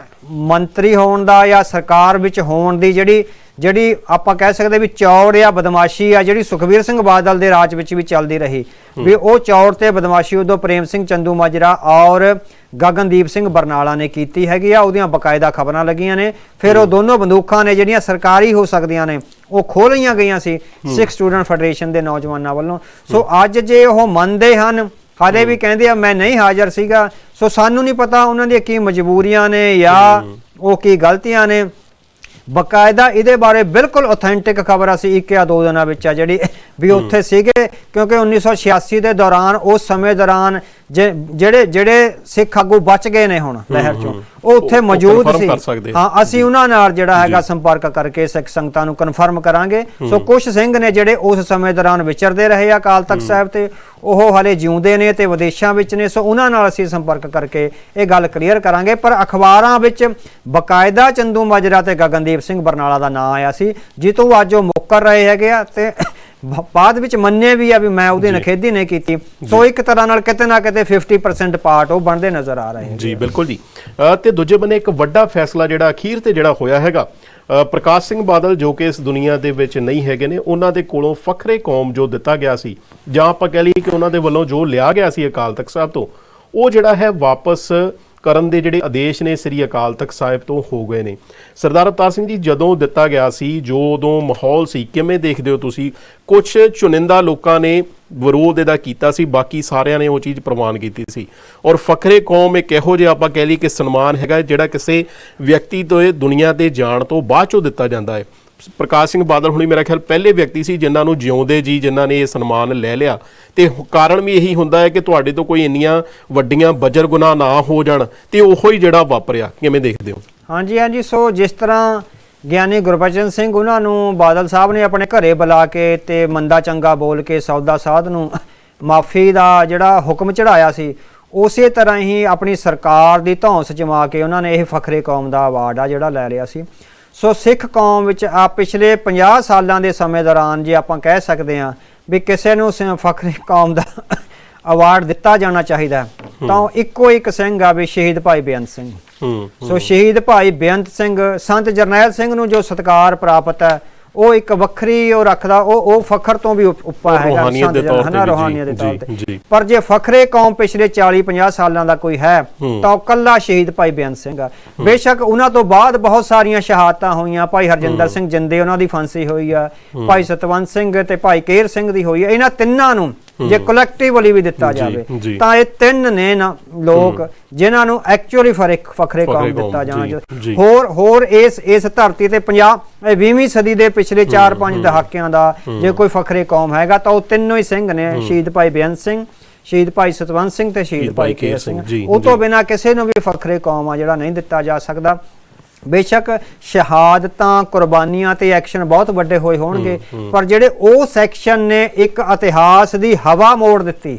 ਮੰਤਰੀ ਹੋਣ ਦਾ ਜਾਂ ਸਰਕਾਰ ਵਿੱਚ ਹੋਣ ਦੀ ਜਿਹੜੀ ਜਿਹੜੀ ਆਪਾਂ ਕਹਿ ਸਕਦੇ ਵੀ ਚੌੜ ਆ ਬਦਮਾਸ਼ੀ ਆ ਜਿਹੜੀ ਸੁਖਵੀਰ ਸਿੰਘ ਬਾਦਲ ਦੇ ਰਾਜ ਵਿੱਚ ਵੀ ਚੱਲਦੀ ਰਹੀ। ਵੀ ਉਹ ਚੌੜ ਤੇ ਬਦਮਾਸ਼ੀ ਉਦੋਂ ਪ੍ਰੇਮ ਸਿੰਘ ਚੰਦੂ ਮਾਜਰਾ ਔਰ ਗਗਨਦੀਪ ਸਿੰਘ ਬਰਨਾਲਾ ਨੇ ਕੀਤੀ ਹੈਗੀ ਆ ਉਹਦੀਆਂ ਬਕਾਇਦਾ ਖਬਰਾਂ ਲੱਗੀਆਂ ਨੇ। ਫਿਰ ਉਹ ਦੋਨੋਂ ਬੰਦੂਕਾਂ ਨੇ ਜਿਹੜੀਆਂ ਸਰਕਾਰੀ ਹੋ ਸਕਦੀਆਂ ਨੇ ਉਹ ਖੋਲੀਆਂ ਗਈਆਂ ਸੀ ਸਿੱਖ ਸਟੂਡੈਂਟ ਫੈਡਰੇਸ਼ਨ ਦੇ ਨੌਜਵਾਨਾਂ ਵੱਲੋਂ। ਸੋ ਅੱਜ ਜੇ ਉਹ ਮੰਨਦੇ ਹਨ ਹਾਲੇ ਵੀ ਕਹਿੰਦੇ ਆ ਮੈਂ ਨਹੀਂ ਹਾਜ਼ਰ ਸੀਗਾ। ਸੋ ਸਾਨੂੰ ਨਹੀਂ ਪਤਾ ਉਹਨਾਂ ਦੀਆਂ ਕੀ ਮਜਬੂਰੀਆਂ ਨੇ ਜਾਂ ਉਹ ਕੀ ਗਲਤੀਆਂ ਨੇ। ਬਕਾਇਦਾ ਇਹਦੇ ਬਾਰੇ ਬਿਲਕੁਲ ਆਥੈਂਟਿਕ ਖਬਰ ਅਸੀਂ ਇੱਕ ਜਾਂ ਦੋ ਦਿਨਾਂ ਵਿੱਚ ਆ ਜਿਹੜੀ ਵੀ ਉੱਥੇ ਸੀਗੇ ਕਿਉਂਕਿ 1986 ਦੇ ਦੌਰਾਨ ਉਸ ਸਮੇਂ ਦੌਰਾਨ ਜਿਹੜੇ ਜਿਹੜੇ ਸਿੱਖ ਆਗੂ ਬਚ ਗਏ ਨੇ ਹੁਣ ਲਹਿਰ ਚੋਂ ਉਹ ਉੱਥੇ ਮੌਜੂਦ ਸੀ। ਹਾਂ ਅਸੀਂ ਉਹਨਾਂ ਨਾਲ ਜਿਹੜਾ ਹੈਗਾ ਸੰਪਰਕ ਕਰਕੇ ਸਿੱਖ ਸੰਗਤਾਂ ਨੂੰ ਕਨਫਰਮ ਕਰਾਂਗੇ। ਸੋ ਕੁਝ ਸਿੰਘ ਨੇ ਜਿਹੜੇ ਉਸ ਸਮੇਂ ਦੌਰਾਨ ਵਿਚਰਦੇ ਰਹੇ ਆ ਅਕਾਲ ਤਖਤ ਸਾਹਿਬ ਤੇ ਉਹ ਹਲੇ ਜਿਉਂਦੇ ਨੇ ਤੇ ਵਿਦੇਸ਼ਾਂ ਵਿੱਚ ਨੇ ਸੋ ਉਹਨਾਂ ਨਾਲ ਅਸੀਂ ਸੰਪਰਕ ਕਰਕੇ ਇਹ ਗੱਲ ਕਲੀਅਰ ਕਰਾਂਗੇ। ਪਰ ਅਖਬਾਰਾਂ ਵਿੱਚ ਬਕਾਇਦਾ ਚੰਦੂ ਮਾਜਰਾ ਤੇ ਗਗਨਦੀਪ ਸਿੰਘ ਬਰਨਾਲਾ ਦਾ ਨਾਂ ਆਇਆ ਸੀ ਜਿੱਤੋਂ ਅੱਜ ਉਹ ਮੁੱਕਰ ਰਹੇ ਹੈਗੇ ਆ ਤੇ ਬਾਅਦ ਵਿੱਚ ਮੰਨੇ ਵੀ ਆ ਵੀ ਮੈਂ ਉਹਦੀ ਨਖੇਦੀ ਨਹੀਂ ਕੀਤੀ। ਸੋ ਇੱਕ ਤਰ੍ਹਾਂ ਨਾਲ ਕਿਤੇ ਨਾ ਕਿਤੇ 50% ਪਾਰਟ ਉਹ ਬਣਦੇ ਨਜ਼ਰ ਆ ਰਹੇ ਨੇ। ਜੀ ਬਿਲਕੁਲ ਜੀ। ਤੇ ਦੂਜੇ ਬੰਨੇ ਇੱਕ ਵੱਡਾ ਫੈਸਲਾ ਜਿਹੜਾ ਅਖੀਰ ਤੇ ਜਿਹੜਾ ਹੋਇਆ ਹੈਗਾ ਪ੍ਰਕਾਸ਼ ਸਿੰਘ ਬਾਦਲ ਜੋ ਕਿ ਇਸ ਦੁਨੀਆ ਦੇ ਵਿੱਚ ਨਹੀਂ ਹੈਗੇ ਨੇ ਉਹਨਾਂ ਦੇ ਕੋਲੋਂ ਫਖਰੇ ਕੌਮ ਜੋ ਦਿੱਤਾ ਗਿਆ ਸੀ ਜਾਂ ਆਪਾਂ ਕਹਿ ਲਈਏ ਕਿ ਉਹਨਾਂ ਦੇ ਵੱਲੋਂ ਜੋ ਲਿਆ ਗਿਆ ਸੀ ਅਕਾਲ ਤਖਤ ਸਾਹਿਬ ਤੋਂ ਉਹ ਜਿਹੜਾ ਹੈ ਵਾਪਸ ਕਰਨ ਦੇ ਜਿਹੜੇ ਆਦੇਸ਼ ਨੇ ਸ੍ਰੀ ਅਕਾਲ ਤਖਤ ਸਾਹਿਬ ਤੋਂ ਹੋ ਗਏ ਨੇ। ਸਰਦਾਰ ਅਵਤਾਰ ਸਿੰਘ ਜੀ, ਜਦੋਂ ਦਿੱਤਾ ਗਿਆ ਸੀ ਜੋ ਉਦੋਂ ਮਾਹੌਲ ਸੀ, ਕਿਵੇਂ ਦੇਖਦੇ ਹੋ ਤੁਸੀਂ? ਕੁਝ ਚੁਣਿੰਦਾ ਲੋਕਾਂ ਨੇ ਵਿਰੋਧ ਇਹਦਾ ਕੀਤਾ ਸੀ, ਬਾਕੀ ਸਾਰਿਆਂ ਨੇ ਉਹ ਚੀਜ਼ ਪ੍ਰਵਾਨ ਕੀਤੀ ਸੀ। ਔਰ ਫਖਰੇ ਕੌਮ ਇੱਕ ਇਹੋ ਜਿਹਾ ਆਪਾਂ ਕਹਿ ਲਈ ਕਿ ਸਨਮਾਨ ਹੈਗਾ, ਜਿਹੜਾ ਕਿਸੇ ਵਿਅਕਤੀ ਤੋਂ ਇਹ ਦੁਨੀਆ ਤੇ ਜਾਣ ਤੋਂ ਬਾਅਦ ਚੋਂ ਦਿੱਤਾ ਜਾਂਦਾ ਹੈ। ਪ੍ਰਕਾਸ਼ ਸਿੰਘ ਬਾਦਲ ਹੁਣੀ ਮੇਰਾ ਖਿਆਲ ਪਹਿਲੇ ਵਿਅਕਤੀ ਸੀ ਜਿਨ੍ਹਾਂ ਨੂੰ ਜਿਉਂਦੇ ਜੀ, ਜਿਨ੍ਹਾਂ ਨੇ ਇਹ ਸਨਮਾਨ ਲੈ ਲਿਆ। ਤੇ ਕਾਰਨ ਵੀ ਇਹੀ ਹੁੰਦਾ ਹੈ ਕਿ ਤੁਹਾਡੇ ਤੋਂ ਕੋਈ ਇੰਨੀਆਂ ਵੱਡੀਆਂ ਬਜਰ ਗੁਨਾਹ ਨਾ ਹੋ ਜਾਣ ਤੇ ਉਹੋ ਹੀ ਜਿਹੜਾ ਵਾਪਰਿਆ। ਕਿਵੇਂ ਦੇਖਦੇ ਹੋ? ਹਾਂਜੀ ਹਾਂਜੀ। ਸੋ ਜਿਸ ਤਰ੍ਹਾਂ ਗਿਆਨੀ ਗੁਰਬਚਨ ਸਿੰਘ ਉਹਨਾਂ ਨੂੰ ਬਾਦਲ ਸਾਹਿਬ ਨੇ ਆਪਣੇ ਘਰੇ ਬੁਲਾ ਕੇ ਤੇ ਮੰਦਾ ਚੰਗਾ ਬੋਲ ਕੇ ਸੌਦਾ ਸਾਧ ਨੂੰ ਮਾਫੀ ਦਾ ਜਿਹੜਾ ਹੁਕਮ ਚੜਾਇਆ ਸੀ, ਉਸੇ ਤਰ੍ਹਾਂ ਹੀ ਆਪਣੀ ਸਰਕਾਰ ਦੀ ਧੌਂਸ ਜਮਾ ਕੇ ਉਹਨਾਂ ਨੇ ਇਹ ਫਖਰੇ ਕੌਮ ਦਾ ਅਵਾਰਡ ਆ ਜਿਹੜਾ ਲੈ ਲਿਆ ਸੀ। ਸੋ ਸਿੱਖ ਕੌਮ ਵਿੱਚ ਆ ਪਿਛਲੇ 50 ਸਾਲਾਂ ਦੇ ਸਮੇਂ ਦੌਰਾਨ ਜੇ ਆਪਾਂ ਕਹਿ ਸਕਦੇ ਹਾਂ ਵੀ ਕਿਸੇ ਨੂੰ ਫਖਰੇ ਕੌਮ ਦਾ ਅਵਾਰਡ ਦਿੱਤਾ ਜਾਣਾ ਚਾਹੀਦਾ ਤਾਂ ਇੱਕੋ ਇੱਕ ਸਿੰਘ ਆ ਵੀ ਸ਼ਹੀਦ ਭਾਈ ਬੇਅੰਤ ਸਿੰਘ। ਸੋ ਸ਼ਹੀਦ ਭਾਈ ਬੇਅੰਤ ਸਿੰਘ ਸੰਤ ਜਰਨੈਲ ਸਿੰਘ ਨੂੰ ਜੋ ਸਤਕਾਰ ਪ੍ਰਾਪਤ ਹੈ ਉਹ ਇੱਕ ਵੱਖਰੀ ਉਹ ਰੱਖਦਾ ਉਹ ਉਹ ਫਖਰ ਤੋਂ ਵੀ ਉੱਪ- ਉੱਪਰ ਹੈਗਾ ਰੂਹਾਨੀਅਤ ਦੇ ਤੌਰ ਤੇ ਰੂਹਾਨੀਅਤ ਦੇ ਤੌਰ ਤੇ। ਪਰ ਜੇ ਫਖਰੇ ਕੌਮ ਪਿਛਲੇ 40 50 ਸਾਲਾਂ ਦਾ ਕੋਈ ਹੈ ਤਾਂ ਕੱਲਾ ਸ਼ਹੀਦ ਭਾਈ ਬੇਅੰਤ ਸਿੰਘ ਆ। ਬੇਸ਼ੱਕ ਉਹਨਾਂ ਤੋਂ ਬਾਅਦ ਬਹੁਤ ਸਾਰੀਆਂ ਸ਼ਹਾਦਤਾਂ ਹੋਈਆਂ ਭਾਈ ਹਰਜਿੰਦਰ ਸਿੰਘ ਜਿੰਦੇ ਉਹਨਾਂ ਦੀ ਫਾਂਸੀ ਹੋਈ ਆ ਭਾਈ ਸਤਵੰਤ ਸਿੰਘ ਤੇ ਭਾਈ ਕੇਰ ਸਿੰਘ ਦੀ ਹੋਈ ਆ ਇਹਨਾਂ ਤਿੰਨਾਂ ਨੂੰ ਜੇ ਕਲੈਕਟਿਵਲੀ ਵੀ ਦਿੱਤਾ ਜਾਵੇ। ਤਾਂ ਇਹ ਤਿੰਨ ਨੇ ਨਾ ਲੋਕ ਜਿਨ੍ਹਾਂ ਨੂੰ ਐਕਚੁਅਲੀ ਫ਼ਰਕ ਫਖਰੇ ਕੌਮ ਫਖਰੇ ਕੌਮ, ਦਿੱਤਾ ਜਾਣਾ। ਹੋਰ ਹੋਰ ਇਸ ਇਸ ਧਰਤੀ ਤੇ ਪੰਜਾਬ 20ਵੀਂ ਸਦੀ ਦੇ ਪਿਛਲੇ 4-5 ਦਹਾਕਿਆਂ ਦਾ ਜੇ ਕੋਈ ਫਖਰੇ ਕੌਮ ਹੈਗਾ ਤਾਂ ਉਹ ਤਿੰਨੋਂ ਹੀ ਸਿੰਘ ਨੇ ਸ਼ਹੀਦ ਭਾਈ ਬੇਅੰਤ ਸਿੰਘ ਸ਼ਹੀਦ ਭਾਈ ਸਤਵੰਤ ਸਿੰਘ ਤੇ ਸ਼ਹੀਦ ਭਾਈ ਕੇਰ ਸਿੰਘ। ਉਹ ਤੋਂ। ਬਿਨਾ ਕਿਸੇ ਨੂੰ ਵੀ ਫਖਰੇ ਕੌਮ ਆ ਜਿਹੜਾ ਨਹੀਂ ਦਿੱਤਾ ਜਾ ਸਕਦਾ। ਬੇਸ਼ੱਕ ਸ਼ਹਾਦਤਾਂ ਕੁਰਬਾਨੀਆਂ ਤੇ ਐਕਸ਼ਨ ਬਹੁਤ ਵੱਡੇ ਹੋਏ ਹੋਣਗੇ ਪਰ ਜਿਹੜੇ ਉਹ ਸੈਕਸ਼ਨ ਨੇ ਇੱਕ ਇਤਿਹਾਸ ਦੀ ਹਵਾ ਮੋੜ ਦਿੱਤੀ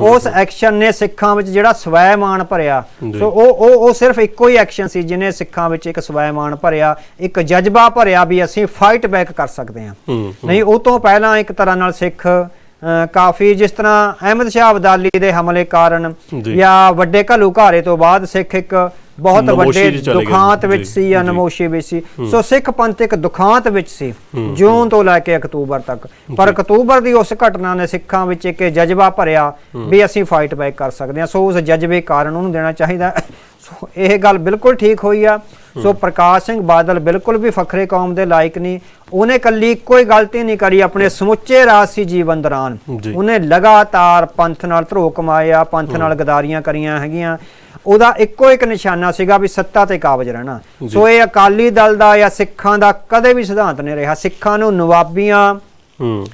ਉਸ ਐਕਸ਼ਨ ਨੇ ਸਿੱਖਾਂ ਵਿੱਚ ਜਿਹੜਾ ਸਵੈਮਾਨ ਭਰਿਆ। ਸੋ ਉਹ ਉਹ ਉਹ ਸਿਰਫ ਇੱਕੋ ਹੀ ਐਕਸ਼ਨ ਸੀ ਜਿਹਨੇ ਸਿੱਖਾਂ ਵਿੱਚ ਇੱਕ ਸਵੈਮਾਨ ਭਰਿਆ ਇੱਕ ਜਜ਼ਬਾ ਭਰਿਆ ਵੀ ਅਸੀਂ ਫਾਈਟ ਬੈਕ ਕਰ ਸਕਦੇ ਹਾਂ ਨਹੀਂ ਉਹ ਤੋਂ ਪਹਿਲਾਂ ਇੱਕ ਤਰ੍ਹਾਂ ਨਾਲ ਸਿੱਖ ਕਾਫੀ ਜਿਸ ਤਰ੍ਹਾਂ ਅਹਿਮਦ ਸ਼ਾਹ ਅਬਦਾਲੀ ਦੇ ਹਮਲੇ ਕਾਰਨ। ਜਾਂ ਵੱਡੇ ਘੱਲੂ ਘਾਰੇ ਤੋਂ ਬਾਅਦ ਸਿੱਖ ਇੱਕ ਬਹੁਤ ਵੱਡੇ ਦੁਖਾਂਤ। ਵਿੱਚ ਸੀ ਜਾਂ ਜੀ। ਨਮੋਸ਼ੀ ਵਿੱਚ ਸੀ। ਸੋ ਸਿੱਖ ਪੰਥ ਇੱਕ ਦੁਖਾਂਤ ਵਿੱਚ ਸੀ ਜੂਨ ਤੋਂ ਲੈ ਕੇ ਅਕਤੂਬਰ ਤੱਕ। ਪਰ ਅਕਤੂਬਰ ਦੀ ਉਸ ਘਟਨਾ ਨੇ ਸਿੱਖਾਂ ਵਿੱਚ ਇੱਕ ਜਜ਼ਬਾ ਭਰਿਆ ਵੀ ਅਸੀਂ ਫਾਈਟ ਬੈਕ ਕਰ ਸਕਦੇ ਹਾਂ। ਸੋ ਉਸ ਜਜ਼ਬੇ ਕਾਰਨ ਉਹਨੂੰ ਦੇਣਾ ਚਾਹੀਦਾ। ਸੋ ਇਹ ਗੱਲ ਬਿਲਕੁਲ ਠੀਕ ਹੋਈ ਆ। ਸੋ ਪ੍ਰਕਾਸ਼ ਸਿੰਘ ਬਾਦਲ ਬਿਲਕੁਲ ਵੀ ਫਖਰੇ ਕੌਮ ਦੇ ਲਾਇਕ ਨਹੀਂ। ਉਹਨੇ ਕੱਲੀ ਕੋਈ ਗਲਤੀ ਨਹੀਂ ਕਰੀ ਆਪਣੇ ਸਮੁੱਚੇ ਰਾਜਸੀ ਜੀਵਨ ਦੌਰਾਨ। ਉਹਨੇ ਲਗਾਤਾਰ ਪੰਥ ਨਾਲ ਧਰੋ ਕਮਾਇਆ ਪੰਥ ਨਾਲ ਗਦਾਰੀਆਂ ਕਰੀਆਂ ਹੈਗੀਆਂ। ਉਹਦਾ ਇੱਕੋ ਇੱਕ ਨਿਸ਼ਾਨਾ ਸੀਗਾ ਵੀ ਸੱਤਾ ਤੇ ਕਾਬਜ ਰਹਿਣਾ। ਸੋ ਇਹ ਅਕਾਲੀ ਦਲ ਦਾ ਜਾਂ ਸਿੱਖਾਂ ਦਾ ਕਦੇ ਵੀ ਸਿਧਾਂਤ ਨਹੀਂ ਰਿਹਾ। ਸਿੱਖਾਂ ਨੂੰ ਨਵਾਬੀਆਂ ਹੂੰ।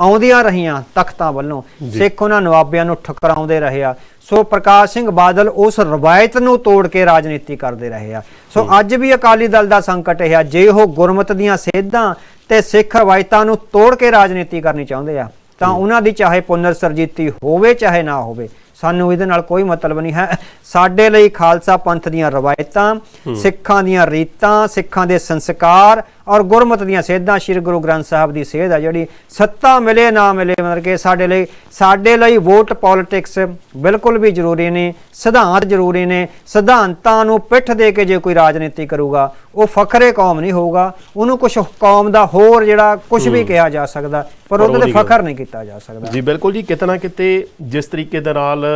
ਆਉਂਦੀਆਂ ਰਹੀਆਂ ਤਖਤਾਂ ਵੱਲੋਂ। ਸਿੱਖ ਉਹਨਾਂ ਨਵਾਬਿਆਂ ਨੂੰ ਠੁਕਰਾਉਂਦੇ ਰਹੇ ਆ। ਸੋ ਪ੍ਰਕਾਸ਼ ਸਿੰਘ ਬਾਦਲ ਉਸ ਰਵਾਇਤ ਨੂੰ ਤੋੜ ਕੇ ਰਾਜਨੀਤੀ ਕਰਦੇ ਰਹੇ ਆ। ਸੋ ਅੱਜ ਵੀ ਅਕਾਲੀ ਦਲ ਦਾ ਸੰਕਟ ਇਹ ਆ। ਜੇ ਉਹ ਗੁਰਮਤ ਦੀਆਂ ਸੇਧਾਂ ਤੇ ਸਿੱਖ ਰਵਾਇਤਾਂ ਨੂੰ ਤੋੜ ਕੇ ਰਾਜਨੀਤੀ ਕਰਨੀ ਚਾਹੁੰਦੇ ਆ ਤਾਂ ਉਹਨਾਂ ਦੀ ਚਾਹੇ ਪੁਨਰ ਸਰਜੀਤੀ ਹੋਵੇ ਚਾਹੇ ਨਾ ਹੋਵੇ ਸਾਨੂੰ ਇਹਦੇ ਨਾਲ ਕੋਈ ਮਤਲਬ ਨਹੀਂ ਹੈ। ਸਾਡੇ ਲਈ ਖਾਲਸਾ ਪੰਥ ਦੀਆਂ ਰਵਾਇਤਾਂ, ਸਿੱਖਾਂ ਦੀਆਂ ਰੀਤਾਂ, ਸਿੱਖਾਂ ਦੇ ਸੰਸਕਾਰ ਔਰ ਗੁਰਮਤ ਦੀਆਂ ਸੇਧਾਂ ਸ੍ਰੀ ਗੁਰੂ ਗ੍ਰੰਥ ਸਾਹਿਬ ਦੀ ਸੇਧ ਆ ਜਿਹੜੀ ਸੱਤਾ ਮਿਲੇ ਨਾ ਮਿਲੇ ਮਤਲਬ ਕਿ ਸਾਡੇ ਲਈ ਸਾਡੇ ਲਈ ਵੋਟ ਪੋਲਿਟਿਕਸ ਬਿਲਕੁਲ ਵੀ ਜ਼ਰੂਰੀ ਨਹੀਂ ਸਿਧਾਂਤ ਜ਼ਰੂਰੀ ਨੇ ਸਿਧਾਂਤਾਂ ਨੂੰ ਪਿੱਠ ਦੇ ਕੇ ਜੇ ਕੋਈ ਰਾਜਨੀਤੀ ਕਰੂਗਾ ਉਹ ਫਖਰੇ ਕੌਮ ਨਹੀਂ ਹੋਊਗਾ ਉਹਨੂੰ ਕੁਝ ਕੌਮ ਦਾ ਹੋਰ ਜਿਹੜਾ ਕੁਝ ਵੀ ਕਿਹਾ ਜਾ ਸਕਦਾ ਪਰ ਉਹਦੇ ਤੇ ਫਖਰ ਨਹੀਂ ਕੀਤਾ ਜਾ ਸਕਦਾ। ਜੀ ਬਿਲਕੁਲ ਜੀ ਕਿਤੇ ਨਾ ਕਿਤੇ ਜਿਸ ਤਰੀਕੇ ਦੇ ਨਾਲ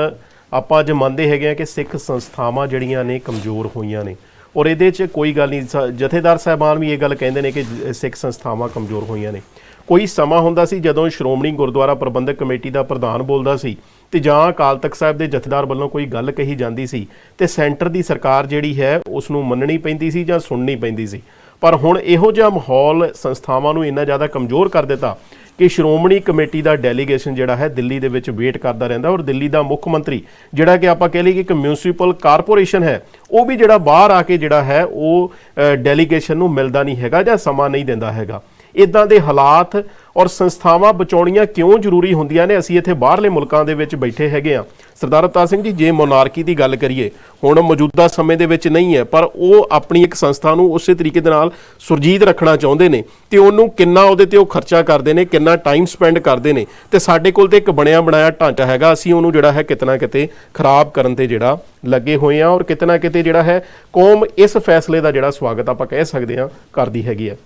ਆਪਾਂ ਅੱਜ ਮੰਨਦੇ ਹੈਗੇ ਆ ਕਿ ਸਿੱਖ ਸੰਸਥਾਵਾਂ ਜਿਹੜੀਆਂ ਨੇ ਕਮਜ਼ੋਰ ਹੋਈਆਂ ਨੇ ਔਰ ਇਹਦੇ 'ਚ ਕੋਈ ਗੱਲ ਨਹੀਂ, ਸ- ਜਥੇਦਾਰ ਸਾਹਿਬਾਨ ਵੀ ਇਹ ਗੱਲ ਕਹਿੰਦੇ ਨੇ ਕਿ ਜ- ਸਿੱਖ ਸੰਸਥਾਵਾਂ ਕਮਜ਼ੋਰ ਹੋਈਆਂ ਨੇ। ਕੋਈ ਸਮਾਂ ਹੁੰਦਾ ਸੀ ਜਦੋਂ ਸ਼੍ਰੋਮਣੀ ਗੁਰਦੁਆਰਾ ਪ੍ਰਬੰਧਕ ਕਮੇਟੀ ਦਾ ਪ੍ਰਧਾਨ ਬੋਲਦਾ ਸੀ ਤੇ ਜਾਂ ਅਕਾਲ ਤਖਤ ਸਾਹਿਬ ਦੇ ਜਥੇਦਾਰ ਵੱਲੋਂ ਕੋਈ ਗੱਲ ਕਹੀ ਜਾਂਦੀ ਸੀ ਤੇ ਸੈਂਟਰ ਦੀ ਸਰਕਾਰ ਜਿਹੜੀ ਹੈ ਉਸ ਨੂੰ ਮੰਨਣੀ ਪੈਂਦੀ ਸੀ ਜਾਂ ਸੁਣਨੀ ਪੈਂਦੀ ਸੀ। ਪਰ ਹੁਣ ਇਹੋ ਜਿਹਾ ਮਾਹੌਲ ਸੰਸਥਾਵਾਂ ਨੂੰ ਇੰਨਾ ਜ਼ਿਆਦਾ ਕਮਜ਼ੋਰ ਕਰ ਦਿੱਤਾ ਕਿ ਸ਼੍ਰੋਮਣੀ ਕਮੇਟੀ ਦਾ ਡੈਲੀਗੇਸ਼ਨ ਜਿਹੜਾ ਹੈ ਦਿੱਲੀ ਦੇ ਵਿੱਚ ਵੇਟ ਕਰਦਾ ਰਹਿੰਦਾ ਔਰ ਦਿੱਲੀ ਦਾ ਮੁੱਖ ਮੰਤਰੀ ਜਿਹੜਾ ਕਿ ਆਪਾਂ ਕਹਿ ਲਈਏ ਕਿ ਇੱਕ ਮਿਊਨਿਸਪਲ ਕਾਰਪੋਰੇਸ਼ਨ ਹੈ, ਉਹ ਵੀ ਜਿਹੜਾ ਬਾਹਰ ਆ ਕੇ ਜਿਹੜਾ ਹੈ, ਉਹ ਡੈਲੀਗੇਸ਼ਨ ਨੂੰ ਮਿਲਦਾ ਨਹੀਂ ਹੈਗਾ ਜਾਂ ਸਮਾਂ ਨਹੀਂ ਦਿੰਦਾ ਹੈਗਾ। ਇਦਾਂ ਦੇ ਹਾਲਾਤ ਔਰ ਸੰਸਥਾਵਾਂ ਬਚਾਉਣੀਆਂ ਕਿਉਂ ਜ਼ਰੂਰੀ ਹੁੰਦੀਆਂ ਨੇ? ਅਸੀਂ ਇੱਥੇ ਬਾਹਰਲੇ ਮੁਲਕਾਂ ਦੇ ਵਿੱਚ ਬੈਠੇ ਹੈਗੇ ਆ ਸਰਦਾਰ ਅਵਤਾਰ ਸਿੰਘ ਜੀ, ਜੇ ਮੋਨਾਰਕੀ ਦੀ ਗੱਲ ਕਰੀਏ, ਹੁਣ ਮੌਜੂਦਾ ਸਮੇਂ ਦੇ ਵਿੱਚ ਨਹੀਂ ਹੈ, ਪਰ ਉਹ ਆਪਣੀ ਇੱਕ ਸੰਸਥਾ ਨੂੰ ਉਸੇ ਤਰੀਕੇ ਦੇ ਨਾਲ ਸੁਰਜੀਤ ਰੱਖਣਾ ਚਾਹੁੰਦੇ ਨੇ ਤੇ ਉਹਨੂੰ ਕਿੰਨਾ ਉਹਦੇ ਤੇ ਉਹ ਖਰਚਾ ਕਰਦੇ ਨੇ, ਕਿੰਨਾ ਟਾਈਮ ਸਪੈਂਡ ਕਰਦੇ ਨੇ ਤੇ ਸਾਡੇ ਕੋਲ ਤੇ ਇੱਕ ਬਣਿਆ ਬਣਾਇਆ ਢਾਂਚਾ ਹੈਗਾ। ਅਸੀਂ ਉਹਨੂੰ ਜਿਹੜਾ ਹੈ ਕਿਤਨਾ ਕਿਤੇ ਖਰਾਬ ਕਰਨ ਤੇ ਜਿਹੜਾ ਲੱਗੇ ਹੋਏ ਆ ਔਰ ਕਿਤਨਾ ਕਿਤੇ ਜਿਹੜਾ ਹੈ ਕੌਮ ਇਸ ਫੈਸਲੇ ਦਾ ਜਿਹੜਾ ਸਵਾਗਤ ਆਪਾਂ ਕਹਿ ਸਕਦੇ ਆ ਕਰਦੀ ਹੈਗੀ ਆ